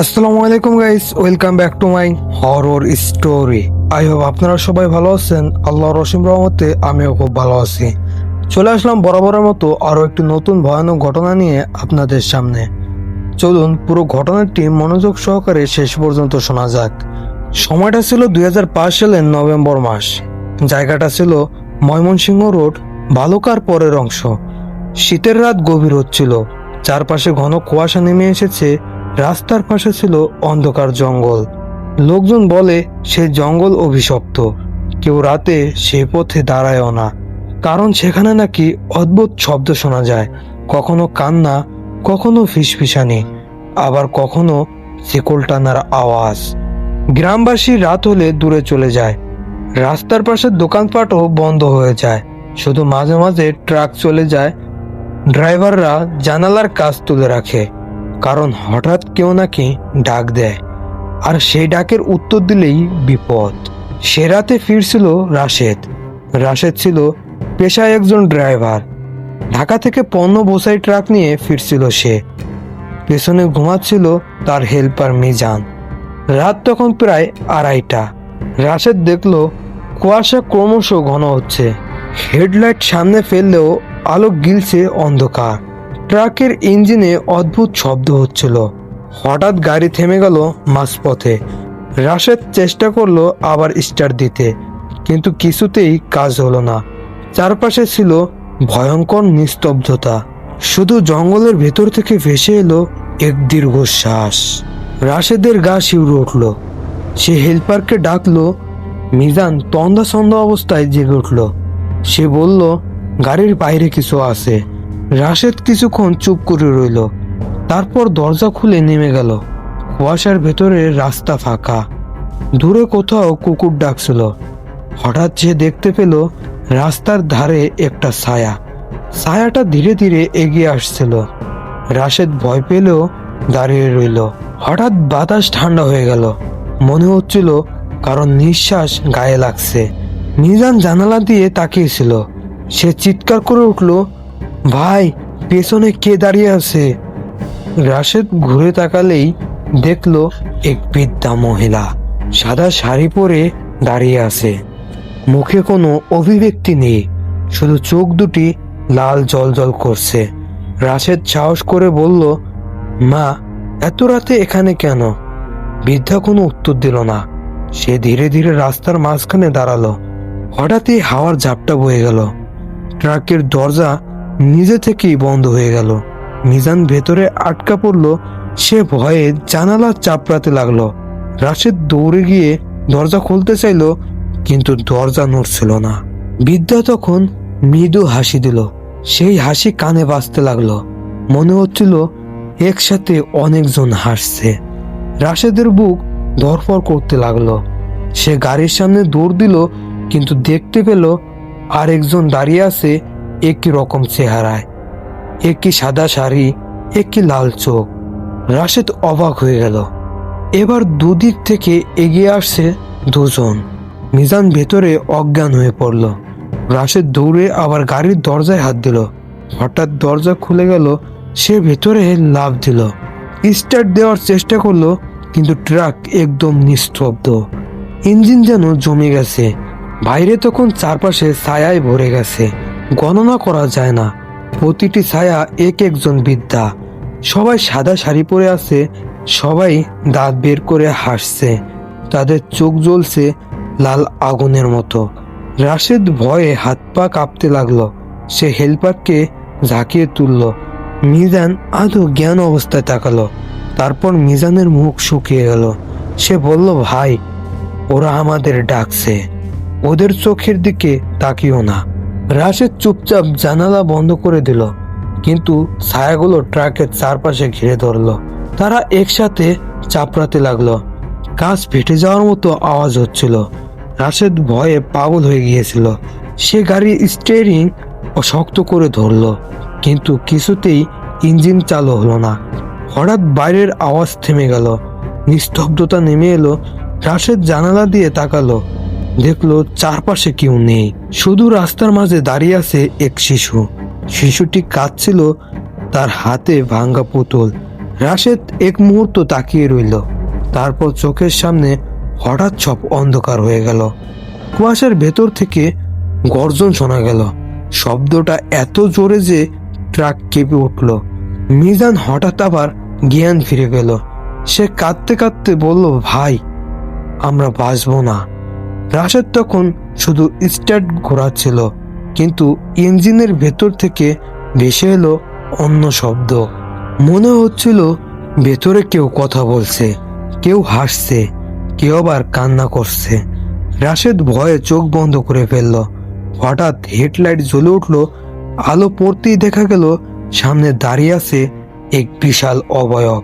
আসসালামু আলাইকুম guys welcome back to my horror story I hope আপনারা সবাই ভালো আছেন। আল্লাহর রসিম রহমতে আমিও খুব ভালো আছি। চলে আসলাম বরাবরের মতো আরও একটি নতুন ভয়ানক ঘটনা নিয়ে আপনাদের সামনে। চলুন, পুরো ঘটনাটি মনোযোগ সহকারে শেষ পর্যন্ত শোনা যাক। সময়টা ছিল দুই হাজার পাঁচ সালের নভেম্বর মাস। জায়গাটা ছিল ময়মনসিংহ রোড, বালুকার পরের অংশ। শীতের রাত গভীর হচ্ছিল। চারপাশে ঘন কুয়াশা নেমে এসেছে রাস্তার পাশে ছিল অন্ধকার জঙ্গল। লোকজন বলে, সে জঙ্গল অভিশপ্ত। কেউ রাতে সে পথে দাঁড়ায়ও না। কারণ সেখানে নাকি অদ্ভুত শব্দ শোনা যায়। কখনো কান্না, কখনো ফিসফিসানি, আবার কখনো শিকল টানার আওয়াজ। গ্রামবাসী রাত হলে দূরে চলে যায়। রাস্তার পাশে দোকানপাটও বন্ধ হয়ে যায়। শুধু মাঝে মাঝে ট্রাক চলে যায়। ড্রাইভাররা জানালার কাজ তুলে রাখে। কারণ হঠাৎ কেউ নাকি ডাক দেয়, আর সেই ডাকের উত্তর দিলেই বিপদ। সে রাতে ফিরছিল রাশেদ। রাশেদ ছিল পেশায় একজন ড্রাইভার। ঢাকা থেকে পণ্য বোসাই ট্রাক নিয়ে ফিরছিল সে। পেছনে ঘুমাচ্ছিল তার হেল্পার মিজান। রাত তখন প্রায় আড়াইটা। রাশেদ দেখল কুয়াশা ক্রমশ ঘন হচ্ছে। হেডলাইট সামনে ফেললেও আলো গিলছে অন্ধকার। ট্রাকের ইঞ্জিনে অদ্ভুত শব্দ হচ্ছিল। হঠাৎ গাড়ি থেমে গেল মাঝপথে। রাশেদ চেষ্টা করল আবার স্টার্ট দিতে, কিন্তু কিছুতেই কাজ হলো না। চারপাশে ছিল ভয়ঙ্কর নিস্তব্ধতা। শুধু জঙ্গলের ভেতর থেকে ভেসে এলো এক দীর্ঘশ্বাস। রাশেদের গা শিউরে উঠল। সে হেল্পারকে ডাকলো, মিজান তন্দা সন্ধ্যা অবস্থায় জেগে উঠল। সে বলল, গাড়ির বাইরে কিছু আছে। রাশেদ কিছুক্ষণ চুপ করে রইল। তারপর দরজা খুলে নেমে গেল। কুয়াশার ভেতরে রাস্তা ফাঁকা। দূরে কোথাও কুকুর ডাকছিল। হঠাৎ সে দেখতে পেল রাস্তার ধারে একটা ছায়া। ছায়াটা ধীরে ধীরে এগিয়ে আসছিল। রাশেদ ভয় পেলেও দাঁড়িয়ে রইল। হঠাৎ বাতাস ঠান্ডা হয়ে গেল। মনে হচ্ছিল কারণ নিঃশ্বাস গায়ে লাগছে। মিজান জানালা দিয়ে তাকিয়েছিল। সে চিৎকার করে উঠল ভাই, পেছনে কে দাঁড়িয়ে আছে? রাশেদ ঘুরে তাকালেই দেখল এক বৃদ্ধা মহিলা সাদা শাড়ি পরে দাঁড়িয়ে আছে। মুখে কোনো অভিব্যক্তি নেই, শুধু চোখ দুটি লাল জল জল করছে। রাশেদ সাহস করে বলল, মা, এত রাতে এখানে কেন? বৃদ্ধা কোনো উত্তর দিল না। সে ধীরে ধীরে রাস্তার মাঝখানে দাঁড়াল। হঠাৎই হাওয়ার ঝাপটা বয়ে গেল। ট্রাকের দরজা নিজে থেকেই বন্ধ হয়ে গেল। মিজান ভেতরে আটকা পড়ল, সে ভয়ে জানালা চাপড়াতে লাগল। রাশেদ দৌড়ে গিয়ে দরজা খুলতে চাইলো, কিন্তু দরজা নড়ছিল না। বিদ্যা তখন মৃদু হাসি দিল। সেই হাসি কানে বাজতে লাগল। মনে হচ্ছিল একসাথে অনেকজন হাসছে। রাশেদের বুক ধরফর করতে লাগল। সে গাড়ির সামনে দৌড় দিল, কিন্তু দেখতে পেল আরেকজন দাঁড়িয়ে আছে একই রকম চেহারায়, একই সাদা শাড়ি, একই লাল চোখ। রাশেদ অবাক হয়ে গেল। এবার দুদিক থেকে এগিয়ে আসছে দুজন। মিজান ভেতরে অজ্ঞান হয়ে পড়ল। রাশেদ দৌড়ে আবার গাড়ির দরজায় হাত দিল। হঠাৎ দরজা খুলে গেল, সে ভেতরে লাভ দিল। স্টার্ট দেওয়ার চেষ্টা করল, কিন্তু ট্রাক একদম নিস্তব্ধ। ইঞ্জিন যেন জমে গেছে। বাইরে তখন চারপাশে ছায়ায় ভরে গেছে। গণনা করা যায় না। প্রতিটি ছায়া এক একজন বিদ্যা। সবাই সাদা শাড়ি পরে আছে, সবাই দাঁত বের করে হাসছে। তাদের চোখ জ্বলছে লাল আগুনের মতো। রাশেদ ভয়ে হাত পা কাঁপতে লাগল। সে হেল্পারকে ঝাঁকিয়ে তুলল। মিজান আদৌ জ্ঞান অবস্থায় তাকালো। তারপর মিজানের মুখ শুকিয়ে গেল সে বলল, ভাই, ওরা আমাদের ডাকছে। ওদের চোখের দিকে তাকিও না। রাশেদ চুপচাপ জানালা বন্ধ করে দিল, কিন্তু ছায়াগুলো ট্রাকের চারপাশে ঘিরে ধরলো। তারা একসাথে চাপড়াতে লাগল। কাজ ফেটে যাওয়ার মতো আওয়াজ হচ্ছিল। রাশেদ ভয়ে পাগল হয়ে গিয়েছিল। সে গাড়ির স্টিয়ারিং শক্ত করে ধরলো, কিন্তু কিছুতেই ইঞ্জিন চালু হলো না। হঠাৎ বাইরের আওয়াজ থেমে গেল। নিস্তব্ধতা নেমে এলো। রাশেদ জানালা দিয়ে তাকালো। দেখল চারপাশে কেউ নেই। শুধু রাস্তার মাঝে দাঁড়িয়ে আছে এক শিশু। শিশুটি কাঁদছিল, তার হাতে ভাঙ্গা পুতুল। রাশেদ এক মুহূর্ত তাকিয়ে রইল। তারপর চোখের সামনে হঠাৎ সব অন্ধকার হয়ে গেল। কুয়াশার ভেতর থেকে গর্জন শোনা গেল। শব্দটা এত জোরে যে ট্রাক কেঁপে উঠল। মিজান হঠাৎ আবার জ্ঞান ফিরে গেল সে কাঁদতে কাঁদতে বলল, ভাই, আমরা বাঁচবো না। রাশেদ তখন শুধু স্টার্ট ঘোরাচ্ছিল কিন্তু ইঞ্জিনের ভেতর থেকে ভেসে এলো অন্য শব্দ। মনে হচ্ছিল ভেতরে কেউ কথা বলছে, কেউ হাসছে, কেউ আবার কান্না করছে। রাশেদ ভয়ে চোখ বন্ধ করে ফেলল। হঠাৎ হেডলাইট জ্বলে উঠল, আলো পড়তেই দেখা গেল সামনে দাঁড়িয়ে আছে এক বিশাল অবয়ব।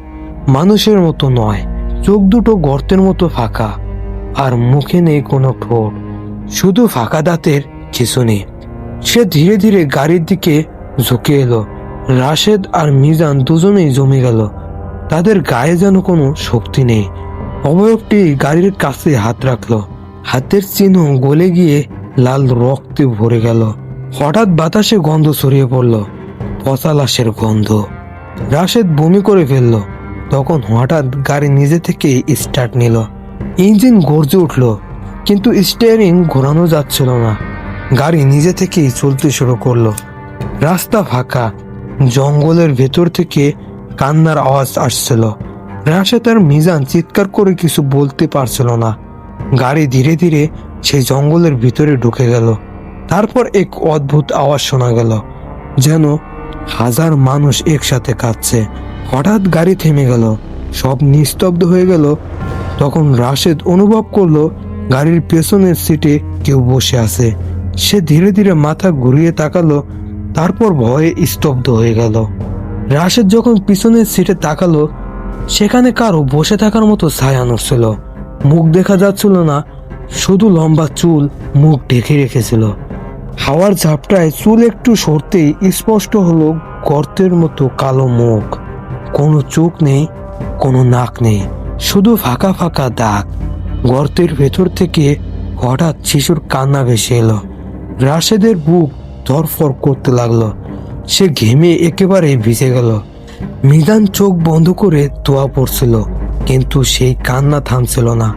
মানুষের মতো নয়, চোখ দুটো গর্তের মতো ফাঁকা। আর মুখে নেই কোনো ঠোঁট শুধু ফাঁকা দাঁতের কিছু নেই সে ধীরে ধীরে গাড়ির দিকে ঝুঁকে এলো। রাশেদ আর মিজান দুজনেই জমে গেল। তাদের গায়ে যেন কোনো শক্তি নেই। অবয়বটি গাড়ির কাছে হাত রাখল। হাতের চিহ্ন গলে গিয়ে লাল রক্তে ভরে গেল। হঠাৎ বাতাসে গন্ধ ছড়িয়ে পড়ল। পচা লাশের গন্ধ। রাশেদ বমি করে ফেলল। তখন হঠাৎ গাড়ি নিজে থেকে স্টার্ট নিল। ইঞ্জিন গর্জে উঠল, কিন্তু স্টিয়ারিং ঘোরানো যাচ্ছিল না। গাড়ি নিজে থেকেই চলতে শুরু করল। রাস্তা ফাঁকা, জঙ্গলের ভেতর থেকে কান্নার আওয়াজ আসছিল। রাশেদ আর মিজান চিৎকার করে কিছু বলতে পারছিল না। গাড়ি ধীরে ধীরে সেই জঙ্গলের ভিতরে ঢুকে গেল। তারপর এক অদ্ভুত আওয়াজ শোনা গেল, যেন হাজার মানুষ একসাথে কাঁদছে। হঠাৎ গাড়ি থেমে গেল, সব নিস্তব্ধ হয়ে গেল তখন রাশেদ অনুভব করল গাড়ির পেছনের সিটে কেউ বসে আছে। সে ধীরে ধীরে মাথা ঘুরিয়ে তাকালো, তারপর ভয়ে স্তব্ধ হয়ে গেল। রাশেদ যখন পিছনের সিটে তাকালো, সেখানে কারও বসে থাকার মতো ছায়া নড়ছিল। মুখ দেখা যাচ্ছিল না, শুধু লম্বা চুল মুখ ঢেকে রেখেছিল। হাওয়ার ঝাপটায় চুল একটু সরতেই স্পষ্ট হলো গর্তের মতো কালো মুখ। কোনো চোখ নেই, কোনো নাক নেই। শুধু ফাঁকা ফাঁকা দাগ। গর্তের ভেতর থেকে হঠাৎ শিশুর কান্না ভেসে এলো। রাশেদের বুক ধরফর করতে লাগল। সে ঘেমে একেবারে ভিজে গেল। মিজান চোখ বন্ধ করে দোয়া পড়ছিল, কিন্তু সেই কান্না থামছিল না।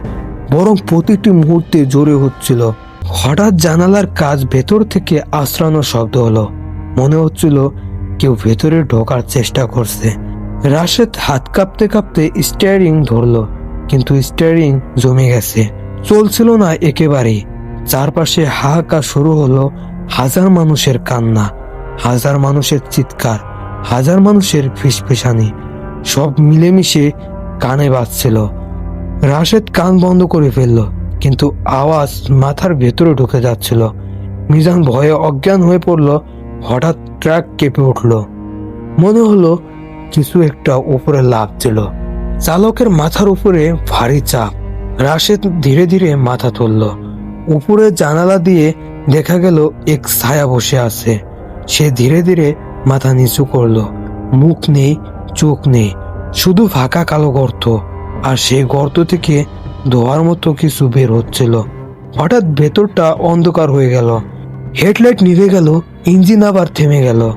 বরং প্রতিটি মুহূর্তে জোরে হচ্ছিল। হঠাৎ জানালার কাজ ভেতর থেকে আশ্রানো শব্দ হলো। মনে হচ্ছিল কেউ ভেতরে ঢোকার চেষ্টা করছে। রাশেদ হাত কাঁপতে কাঁপতে স্টিয়ারিং ধরলো, কিন্তু স্টিয়ারিং জমে গেছে। চলছিল না একেবারেই। চারপাশে হাহাকার শুরু হলো হাজার মানুষের কান্না, হাজার মানুষের চিৎকার, হাজার মানুষের ফিসফিসানি। সব মিলেমিশে কানে বাজছিল। রাশেদ কান বন্ধ করে ফেলল, কিন্তু আওয়াজ মাথার ভেতরে ঢুকে যাচ্ছিল। মিজান ভয়ে অজ্ঞান হয়ে পড়ল, হঠাৎ ট্রাক কেঁপে উঠল। মনে হলো কিছু একটা উপরে লাগছিল চালকের মাথার উপরে ভারী চাপ। রাশেদ ধীরে ধীরে মাথা তুলল। উপরে জানালা দিয়ে দেখা গেল, এক ছায়া বসে আছে। সে ধীরে ধীরে মাথা নিচু করল। মুখ নেই, চোখ নেই, শুধু ফাঁকা কালো গর্ত। আর সেই গর্ত থেকে ধোয়ার মতো কিছু বের হচ্ছিল। হঠাৎ ভেতরটা অন্ধকার হয়ে গেল। হেডলাইট নিভে গেল, ইঞ্জিন আবার থেমে গেল।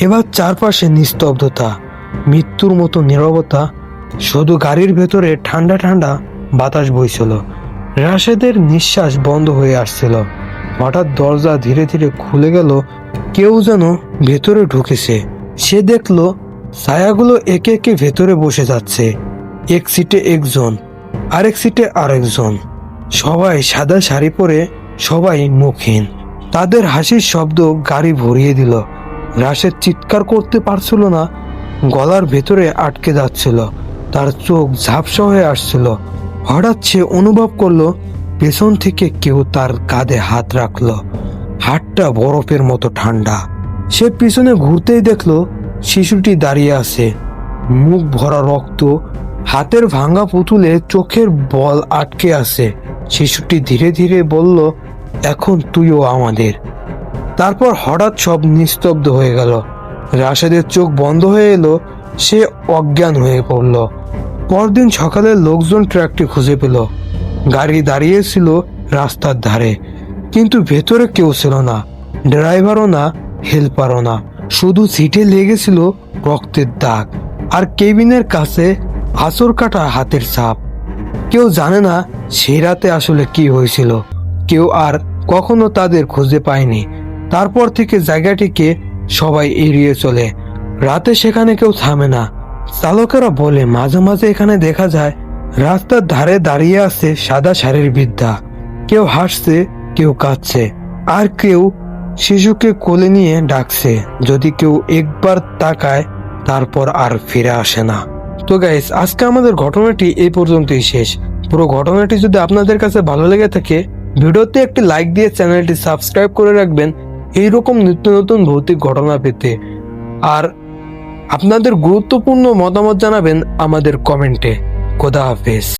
এবার চারপাশে নিস্তব্ধতা। মৃত্যুর মতো নিরবতা শুধু গাড়ির ভেতরে ঠান্ডা ঠান্ডা বাতাস বইছিল। রাশেদের নিঃশ্বাস বন্ধ হয়ে আসছিল। হঠাৎ দরজা ধীরে ধীরে খুলে গেল, কেউ যেন ভেতরে ঢুকেছে। সে দেখল, ছায়াগুলো একে একে ভেতরে বসে যাচ্ছে। এক সিটে একজন, আরেক সিটে আরেকজন। সবাই সাদা শাড়ি পরে, সবাই মুখহীন। তাদের হাসির শব্দ গাড়ি ভরিয়ে দিল। রাশেদ চিৎকার করতে পারছিল না গলার ভেতরে আটকে যাচ্ছিল। তার চোখ ঝাপসা হয়ে আসছিল। হঠাৎ সে অনুভব করল, পেছন থেকে কেউ তার কাঁধে হাত রাখল। হাতটা বরফের মতো ঠান্ডা। সে পিছনে ঘুরতেই দেখল, শিশুটি দাঁড়িয়ে আছে। মুখ ভরা রক্ত, হাতের ভাঙা পুতুলে চোখের বল আটকে আছে। শিশুটি ধীরে ধীরে বলল, এখন তুইও আমাদের। তারপর হঠাৎ সব নিস্তব্ধ হয়ে গেল। রাশেদের চোখ বন্ধ হয়ে এলো, সে অজ্ঞান হয়ে পড়ল। পরদিন সকালে লোকজন ট্রাকটি খুঁজে পেল। গাড়ি দাঁড়িয়েছিল রাস্তার ধারে, কিন্তু ভেতরে কেউ ছিল না। ড্রাইভারও না, হেল্পারও না। শুধু সিটে লেগেছিল রক্তের দাগ আর কেবিনের কাছে আসর কাটা হাতের ছাপ। কেউ জানে না সেই রাতে আসলে কি হয়েছিল। কেউ আর কখনো তাদের খুঁজে পায়নি। তারপর থেকে জায়গাটিকে সবাই এড়িয়ে চলে। রাতে সেখানে কেউ থামে না। চালকেরা বলে, মাঝে মাঝে এখানে দেখা যায়, রাস্তার ধারে দাঁড়িয়ে আছে সাদা শাড়ির বিদ্যা। কেউ হাসছে কেউ কাঁদছে। আর কেউ শিশুকে কোলে নিয়ে ডাকছে। যদি কেউ একবার তাকায়, তারপর আর ফিরে আসে না। তো গাইস আজকে আমাদের ঘটনাটি এই পর্যন্তই শেষ। পুরো ঘটনাটি যদি আপনাদের কাছে ভালো লেগে থাকে, ভিডিওতে একটি লাইক দিয়ে চ্যানেলটি সাবস্ক্রাইব করে রাখবেন। এইরকম নিত্য নতুন ভৌতিক ঘটনা পেতে। আর আপনাদের গুরুত্বপূর্ণ মতামত জানাবেন আমাদের কমেন্টে। খোদা হাফেজ।